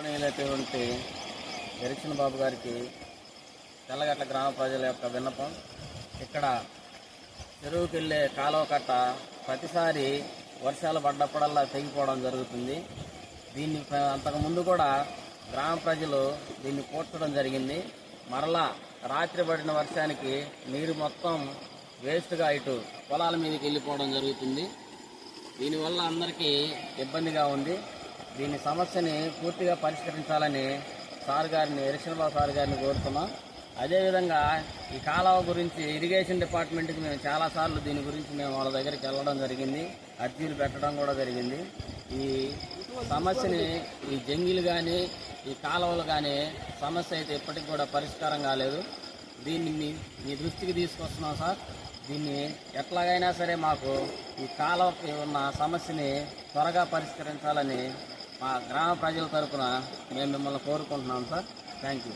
అయినటువంటి ఎరిక్షన్ బాబు గారికి తెల్లగట్ల గ్రామ ప్రజల యొక్క విన్నపం ఇక్కడ చెరువుకి వెళ్ళే కాలువ కట్ట ప్రతిసారి వర్షాలు పడ్డప్పుడల్లా తెగిపోవడం జరుగుతుంది. దీన్ని అంతకుముందు అంతకు ముందు కూడా గ్రామ ప్రజలు దీన్ని పూడ్చడం జరిగింది. మరలా రాత్రి పడిన వర్షానికి నీరు మొత్తం వేస్ట్గా ఇటు పొలాల మీదకి వెళ్ళిపోవడం జరుగుతుంది. దీనివల్ల అందరికీ ఇబ్బందిగా ఉంది. దీని సమస్యని పూర్తిగా పరిష్కరించాలని సార్ గారిని ఎరిక్షన్బాబు సార్ గారిని కోరుతున్నాం. అదేవిధంగా ఈ కాలువ గురించి ఇరిగేషన్ డిపార్ట్మెంట్కి మేము చాలాసార్లు దీని గురించి మేము వాళ్ళ దగ్గరికి వెళ్ళడం జరిగింది. అర్జీలు పెట్టడం కూడా జరిగింది. ఈ సమస్యని ఈ జంగిలు కానీ ఈ కాలువలు కానీ సమస్య అయితే ఇప్పటికి కూడా పరిష్కారం కాలేదు. దీన్ని మీ మీ దృష్టికి తీసుకొస్తున్నాం సార్. దీన్ని ఎట్లాగైనా సరే మాకు ఈ కాలువకి ఉన్న సమస్యని త్వరగా పరిష్కరించాలని మా గ్రామ ప్రజల తరఫున మేము మిమ్మల్ని కోరుకుంటున్నాం సార్. Thank you